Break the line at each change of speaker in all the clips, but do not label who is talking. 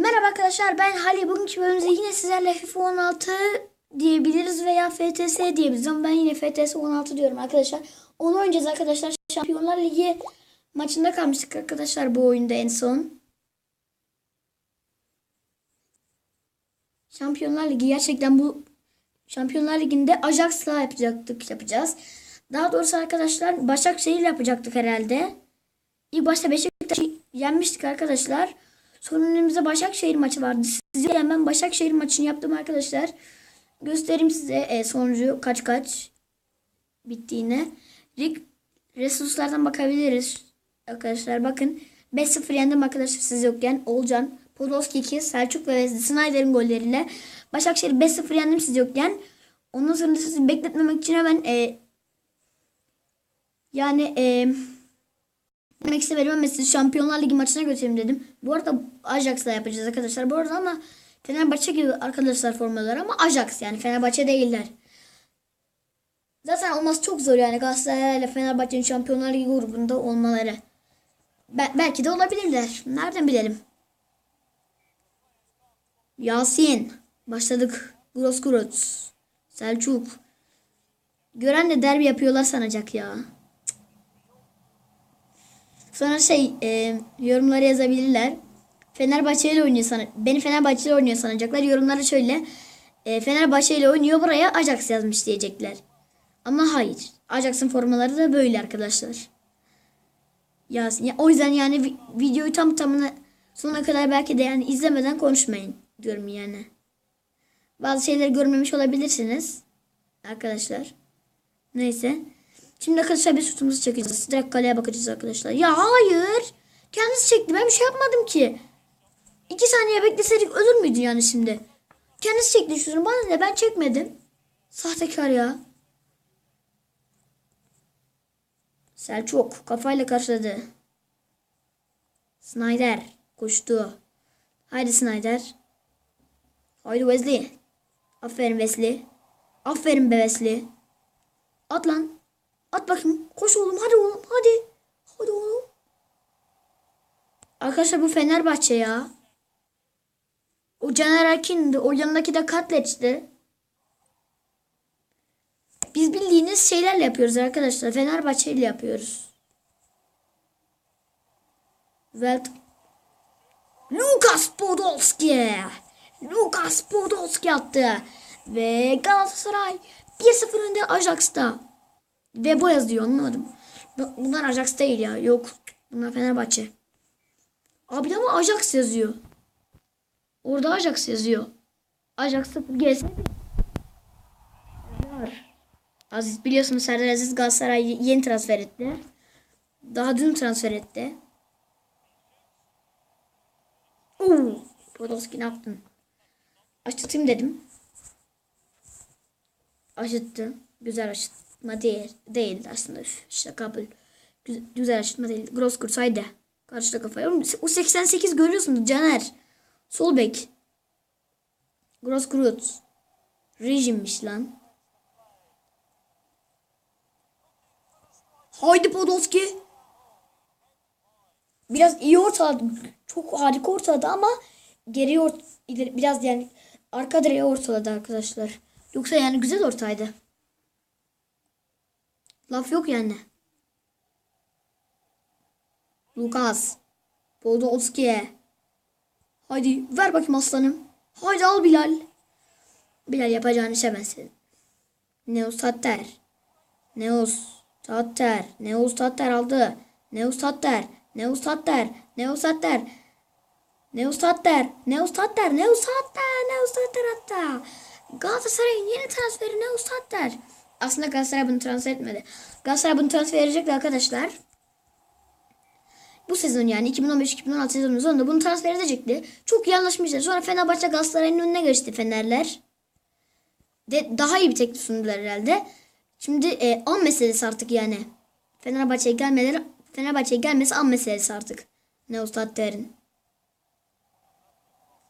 Merhaba arkadaşlar ben Halil. Bugünkü bölümümüzde yine sizlerle FIFA 16 diyebiliriz veya FTS diyebiliriz ama ben yine FTS 16 diyorum arkadaşlar. Onu oynayacağız arkadaşlar. Şampiyonlar Ligi maçında kalmıştık arkadaşlar bu oyunda en son. Şampiyonlar Ligi gerçekten bu Şampiyonlar Ligi'nde Ajax'la yapacaktık yapacağız. Daha doğrusu arkadaşlar Başakşehir'le yapacaktık herhalde. İlk başta Beşiktaş'ı yenmiştik arkadaşlar. Sonra önümüzde Başakşehir maçı vardı. Size hemen Başakşehir maçını yaptım arkadaşlar. Göstereyim size e, sonucu kaç kaç bittiğini. Rig resurslardan bakabiliriz. Arkadaşlar bakın 5-0 yendim arkadaşlar siz yokken. Olcan, Podolski 2, Selçuk ve Wesley Snyder'in golleriyle. Başakşehir 5-0 yendim siz yokken. Ondan sonra sizi bekletmemek için hemen e, yani e, demek istemedim ama sizi Şampiyonlar Ligi maçına götüreyim dedim. Bu arada Ajax'la yapacağız arkadaşlar. Bu arada ama Fenerbahçe gibi arkadaşlar formalar ama Ajax yani Fenerbahçe değiller. Zaten olması çok zor yani Galatasaray ile Fenerbahçe'nin Şampiyonlar Ligi grubunda olmaları. Be- belki de olabilirler. Nereden bilelim? Yasin. Başladık. Gross. Selçuk. Gören de derbi yapıyorlar sanacak ya. Sonra şey e, yorumlara yazabilirler. Fenerbahçe ile oynuyor sana. Beni Fenerbahçe ile oynuyor sanacaklar. Yorumlara şöyle. E, Fenerbahçe ile oynuyor buraya Ajax yazmış diyecekler. Ama hayır. Ajax'ın formaları da böyle arkadaşlar. Yasin. Ya, o yüzden yani vi- videoyu tam tamına sonuna kadar belki de yani izlemeden konuşmayın diyorum yani. Bazı şeyleri görmemiş olabilirsiniz. Arkadaşlar. Neyse. Şimdi arkadaşlar bir sütumuzu çekeceğiz. Direkt kaleye bakacağız arkadaşlar. Ya hayır. Kendisi çekti. Ben bir şey yapmadım ki. İki saniye bekleseydik ölür müydü yani şimdi? Kendisi çekti şunu. Bana ne ben çekmedim. Sahtekar ya. Selçuk kafayla karşıladı. Snyder koştu. Haydi Snyder. Haydi Wesley. Aferin Wesley. Aferin be Wesley. At lan. At bakayım. Koş oğlum hadi oğlum hadi. Hadi oğlum. Arkadaşlar bu Fenerbahçe ya. O Caner Erkin'di. O yanındaki de Katleç'ti. Biz bildiğiniz şeylerle yapıyoruz arkadaşlar. Fenerbahçe ile yapıyoruz. Welt. Lukas Podolski. Lukas Podolski attı. Ve Galatasaray 1-0 önde Ajax'ta. Ve bu yazıyor anlamadım. Bu- Bunlar Ajax değil ya. Yok. Bunlar Fenerbahçe. Abi ama Ajax yazıyor. Orada Ajax yazıyor. Ajax 0 GS. Aziz biliyorsunuz Serdar Aziz Galatasaray yeni transfer etti. Daha dün transfer etti. Oo, Podolski ne yaptın? Aşıtayım dedim. Aşıttı. Güzel aşıtma değil. Değil aslında. Üf, işte kabul. Güzel, güzel aşıtma değil. Gross kurs haydi. Karşıda kafaya. O 88 görüyorsunuz Caner. Sol bek. Gross Kurut. Rejimmiş lan. Haydi Podolski. Biraz iyi ortaladı. Çok harika ortaladı ama geri ort biraz yani arka direğe ortaladı arkadaşlar. Yoksa yani güzel ortaydı. Laf yok yani. Lukas. Podolski'ye. Haydi ver bakayım aslanım. Haydi al Bilal. Bilal yapacağını işe bensin. Neos Tatter. Neos Tatter. Neos Tatter aldı. Neos Tatter. Neos Tatter. Neos Tatter. Neos Tatter. Neos Tatter. Neos Tatter. Neos Tatter hatta. Galatasaray'ın yeni transferi Neos Tatter. Aslında Galatasaray bunu transfer etmedi. Galatasaray bunu transfer edecekti arkadaşlar. Bu sezon yani 2015-2016 sezonunun sonunda bunu transfer edecekti. Çok iyi anlaşmışlar. Sonra Fenerbahçe Galatasaray'ın önüne geçti Fenerler. De, daha iyi bir teklif sundular herhalde. Şimdi e, an meselesi artık yani. Fenerbahçe'ye gelmeleri Fenerbahçe'ye gelmesi an meselesi artık. Ne Ustad derin.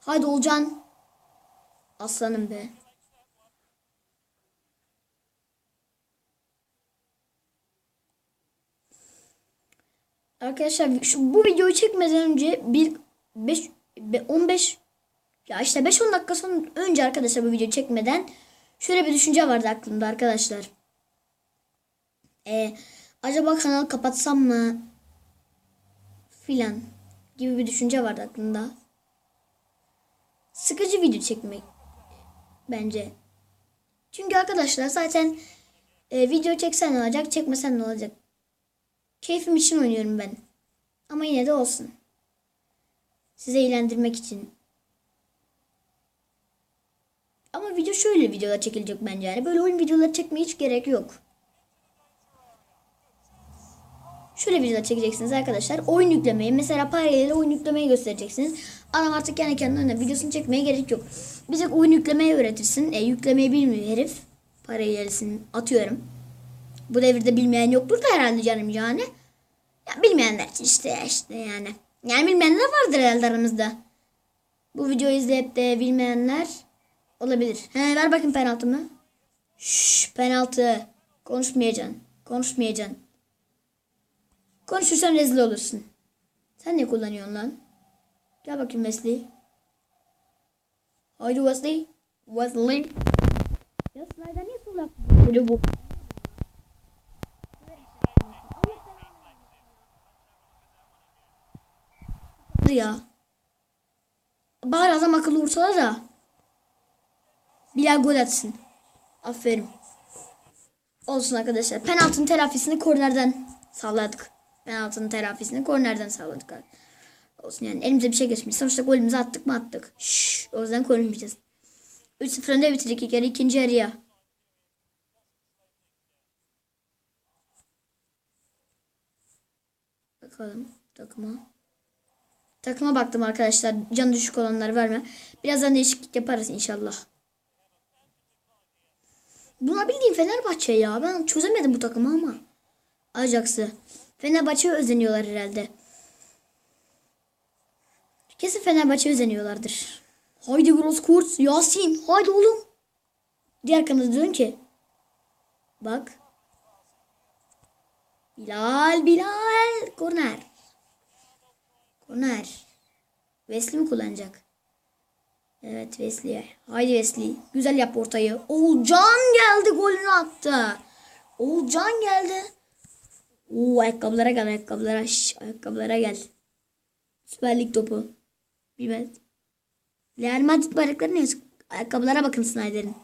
Haydi Olcan. Aslanım be. Arkadaşlar şu, bu videoyu çekmeden önce bir 5 Be- 15 ya işte 5-10 dakika sonra önce arkadaşlar bu videoyu çekmeden şöyle bir düşünce vardı aklımda arkadaşlar. Ee, acaba kanalı kapatsam mı? Filan gibi bir düşünce vardı aklımda. Sıkıcı video çekmek bence. Çünkü arkadaşlar zaten e, video çeksen ne olacak, çekmesen ne olacak? Keyfim için oynuyorum ben. Ama yine de olsun. Sizi eğlendirmek için. Ama video şöyle videolar çekilecek bence yani. Böyle oyun videoları çekmeye hiç gerek yok. Şöyle videolar çekeceksiniz arkadaşlar. Oyun yüklemeyi mesela paralel oyun yüklemeyi göstereceksiniz. Adam artık kendi kendine videosunu çekmeye gerek yok. Bize oyun yüklemeyi öğretirsin. E, yüklemeyi bilmiyor herif. Paralelsin atıyorum. Bu devirde bilmeyen yoktur da herhalde canım yani. Ya bilmeyenler için işte işte yani. Yani bilmeyenler vardır herhalde aramızda. Bu videoyu izleyip de bilmeyenler olabilir. He ver bakayım penaltımı. Şşş penaltı. Konuşmayacaksın. Konuşmayacaksın. Konuşursan rezil olursun. Sen ne kullanıyorsun lan? Gel bakayım Wesley. Haydi Wesley. Wesley. Ya Snyder niye sol yaptı? Bu. ya. Bari adam akıllı vursalar da. Bilal gol atsın. Aferin. Olsun arkadaşlar. Penaltının telafisini kornerden sağladık. Penaltının telafisini kornerden sağladık. abi. Olsun yani elimize bir şey geçmiş. Sonuçta golümüzü attık mı attık. Şşş, o yüzden konuşmayacağız. 3-0 önde bitirdik ilk yarı ikinci yarıya. Bakalım takıma. Takıma baktım arkadaşlar. Can düşük olanları verme. Birazdan değişiklik yaparız inşallah. Buna bildiğin Fenerbahçe ya. Ben çözemedim bu takımı ama. Ajax'ı. Fenerbahçe'ye özeniyorlar herhalde. Kesin Fenerbahçe'ye özeniyorlardır. Haydi Gross Kurz. Yasin. Haydi oğlum. Diğer kanada dön ki. Bak. Bilal. Bilal. Korner. Korner. Wesley mi kullanacak? Evet Wesley. Haydi Wesley. Güzel yap ortayı. Oğulcan geldi golünü attı. Oğulcan geldi. Oo ayakkabılara gel ayakkabılara. Şş, ayakkabılara gel. Süper Lig topu. Bilmez. Real Madrid bayrakları ne yazık? Ayakkabılara bakın Snyder'in.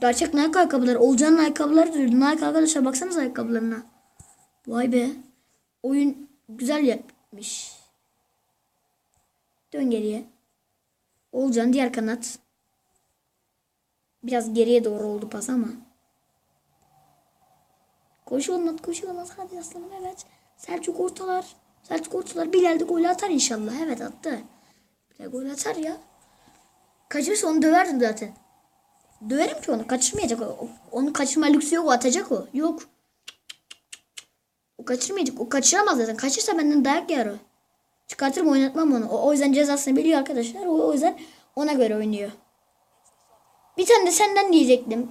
Gerçek Nike ayakkabıları. Olcan'ın ayakkabıları diyor. Nike arkadaşlar baksanıza ayakkabılarına. Vay be. Oyun güzel yapmış. Dön geriye. Olcan diğer kanat. Biraz geriye doğru oldu pas ama. Koş Onat koş Onat hadi aslanım evet. Selçuk ortalar. Selçuk ortalar Bilal de gol atar inşallah. Evet attı. Bilal gol atar ya. Kaçırırsa onu döverdim zaten. Döverim ki onu kaçırmayacak. O, onu kaçırma lüksü yok o atacak o. Yok. O kaçırmayacak. O kaçıramaz zaten. Kaçırsa benden dayak yer o. Çıkartırım oynatmam onu. O, o yüzden cezasını biliyor arkadaşlar. O, o yüzden ona göre oynuyor. Bir tane de senden diyecektim.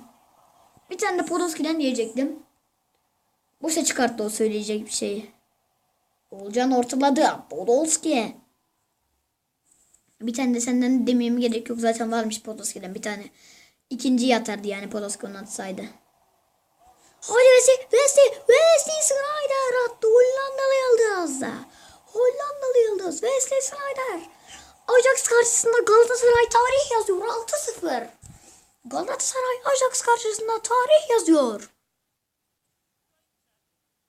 Bir tane de Podolski'den diyecektim. Boşa çıkarttı o söyleyecek bir şeyi. Olcan ortaladı. Podolski. Bir tane de senden demeyeme gerek yok. Zaten varmış Podolski'den bir tane. İkinciyi atardı yani Podolski onu atsaydı. Wesley, Wesley, Wesley Snyder attı. Hollandalı yıldız. Hollandalı yıldız. Wesley Snyder. Ajax karşısında Galatasaray tarih yazıyor. 6-0. Galatasaray Ajax karşısında tarih yazıyor.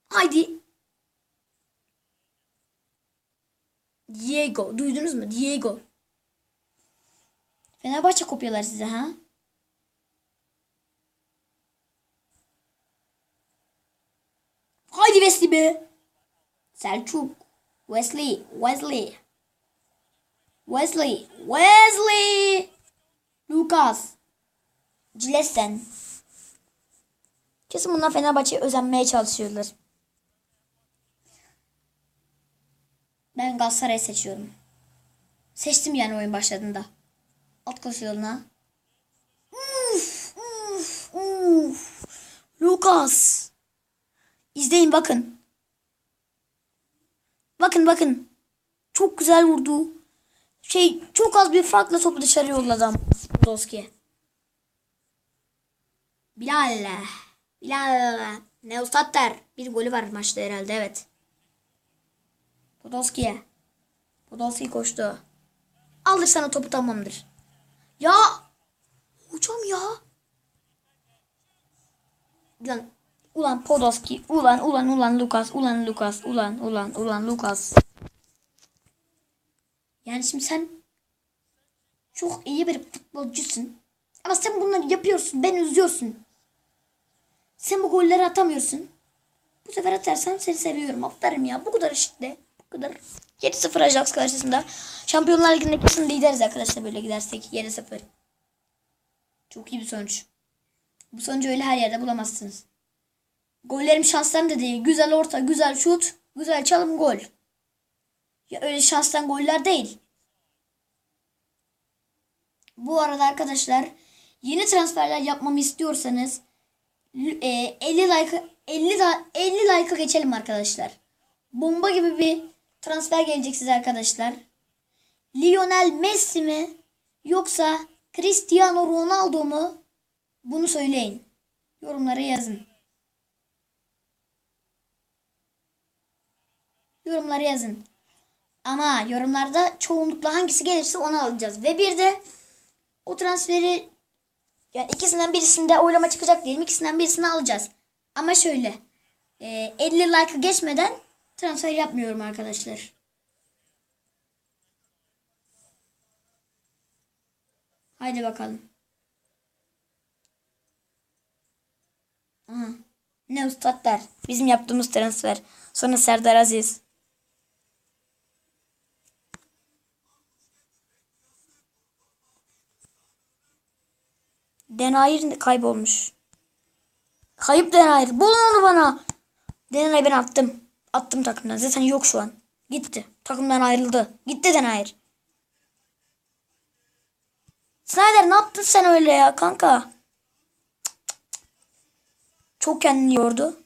Haydi. Diego. Duydunuz mu? Diego. Fenerbahçe kopyalar size ha? Haydi Wesley be. Selçuk. Wesley. Wesley. Wesley. Wesley. Lucas. Cilesen. Kesin bunlar Fenerbahçe'ye özenmeye çalışıyorlar. Ben Galatasaray'ı seçiyorum. Seçtim yani oyun başladığında. Alt koş yoluna. Uf, uf, uf. Lucas. İzleyin bakın. Bakın bakın. Çok güzel vurdu. Şey çok az bir farkla topu dışarı yolladı ama Podolski. Bilal. Bilal. Neustatter. Bir golü var maçta herhalde evet. Podolski'ye. Podolski koştu. Alır sana topu tamamdır. Ya. Hocam ya. Ulan, ulan Podolski. Ulan ulan ulan Lucas. Ulan Lucas. Ulan ulan ulan Lucas. Yani şimdi sen çok iyi bir futbolcusun. Ama sen bunları yapıyorsun. Beni üzüyorsun. Sen bu golleri atamıyorsun. Bu sefer atarsan seni seviyorum. Aferin ya. Bu kadar işte. Bu kadar. 7-0 Ajax karşısında. Şampiyonlar Ligi'nde kesin lideriz arkadaşlar böyle gidersek. 7-0. Çok iyi bir sonuç. Bu sonucu öyle her yerde bulamazsınız. Gollerim şanslarım da değil. Güzel orta, güzel şut, güzel çalım, gol. Ya öyle şanstan goller değil. Bu arada arkadaşlar yeni transferler yapmamı istiyorsanız e, 50 like 50 da 50 like'a geçelim arkadaşlar. Bomba gibi bir transfer gelecek size arkadaşlar. Lionel Messi mi yoksa Cristiano Ronaldo mu? Bunu söyleyin. Yorumlara yazın. Yorumlara yazın. Ama yorumlarda çoğunlukla hangisi gelirse onu alacağız. Ve bir de o transferi yani ikisinden birisinde oylama çıkacak diyelim. İkisinden birisini alacağız. Ama şöyle. e, 50 like geçmeden transfer yapmıyorum arkadaşlar. Haydi bakalım. Aha. Ne ustadlar. Bizim yaptığımız transfer. Sonra Serdar Aziz. Denayir kaybolmuş. Kayıp Denayir. Bulun onu bana. Denayir ben attım. Attım takımdan. Zaten yok şu an. Gitti. Takımdan ayrıldı. Gitti Denayir. Snyder ne yaptın sen öyle ya kanka? Çok kendini yordu.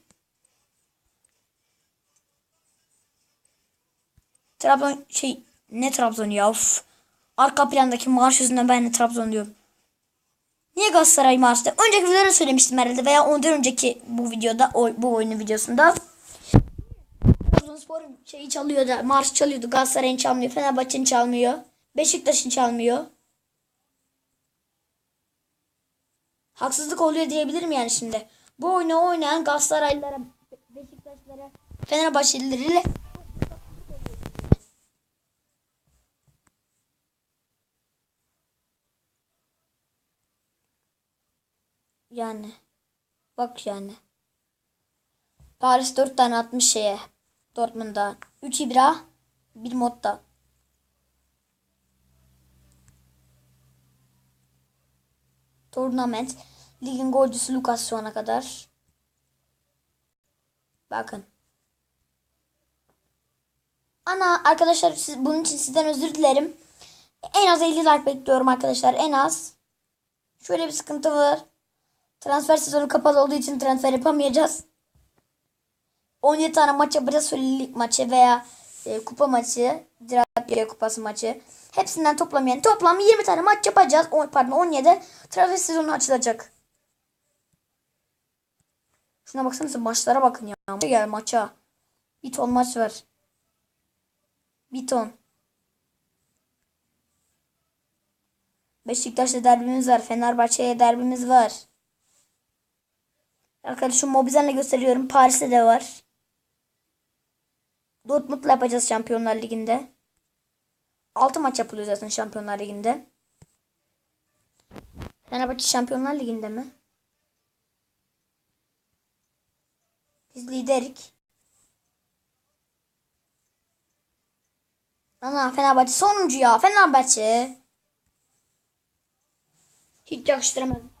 Trabzon şey ne Trabzon ya of. Arka plandaki marş yüzünden ben de Trabzon diyorum. Niye Galatasaray marşta? Önceki videoda söylemiştim herhalde veya ondan önceki bu videoda bu oyunun videosunda. Trabzonspor şeyi çalıyor da marş çalıyordu. Galatasaray'ın çalmıyor. Fenerbahçe'nin çalmıyor. Beşiktaş'ın çalmıyor. Haksızlık oluyor diyebilirim yani şimdi. Bu oyunu oynayan Galatasaraylılara, Beşiktaşlara, Fenerbahçelilere yani bak yani Paris 4 tane atmış şeye Dortmund'a 3 ibra 1 modda Tournament Ligin golcüsü Lucas şu ana kadar. Bakın. Ana arkadaşlar siz, bunun için sizden özür dilerim. En az 50 like bekliyorum arkadaşlar. En az. Şöyle bir sıkıntı var. Transfer sezonu kapalı olduğu için transfer yapamayacağız. 17 tane maç yapacağız. Lig maçı veya e, kupa maçı. Ziraat kupası maçı. Hepsinden toplam yani toplam 20 tane maç yapacağız. O, pardon 17. Transfer sezonu açılacak. Şuna baksanıza maçlara bakın ya. Gel maça. Bir ton maç var. Bir ton. Beşiktaş'ta derbimiz var. Fenerbahçe'ye derbimiz var. Arkadaşım Mobizen'le gösteriyorum. Paris'te de var. Dortmund'la yapacağız Şampiyonlar Ligi'nde. 6 maç yapılıyor zaten Şampiyonlar Ligi'nde. Fenerbahçe Şampiyonlar Ligi'nde mi? Biz liderik. Ana Fenerbahçe sonuncu ya. Fenerbahçe. Hiç yakıştıramadım.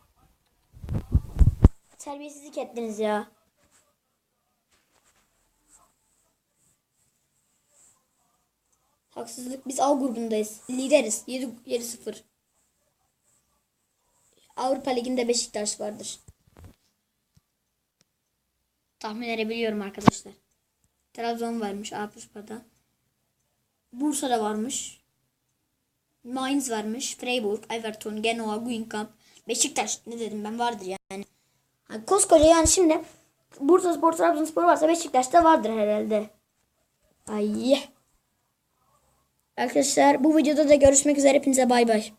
Terbiyesizlik ettiniz ya. Haksızlık. Biz A grubundayız. Lideriz. 7-0. Avrupa Ligi'nde Beşiktaş vardır. Tahmin edebiliyorum arkadaşlar. Trabzon varmış Avrupa'da. Bu Bursa'da varmış. Mainz varmış. Freiburg, Everton, Genoa, Guingamp, Beşiktaş. Ne dedim ben vardır yani. Hani koskoca yani şimdi Bursa Spor, Trabzonspor varsa Beşiktaş'ta vardır herhalde. Ay. Arkadaşlar bu videoda da görüşmek üzere. Hepinize bay bay.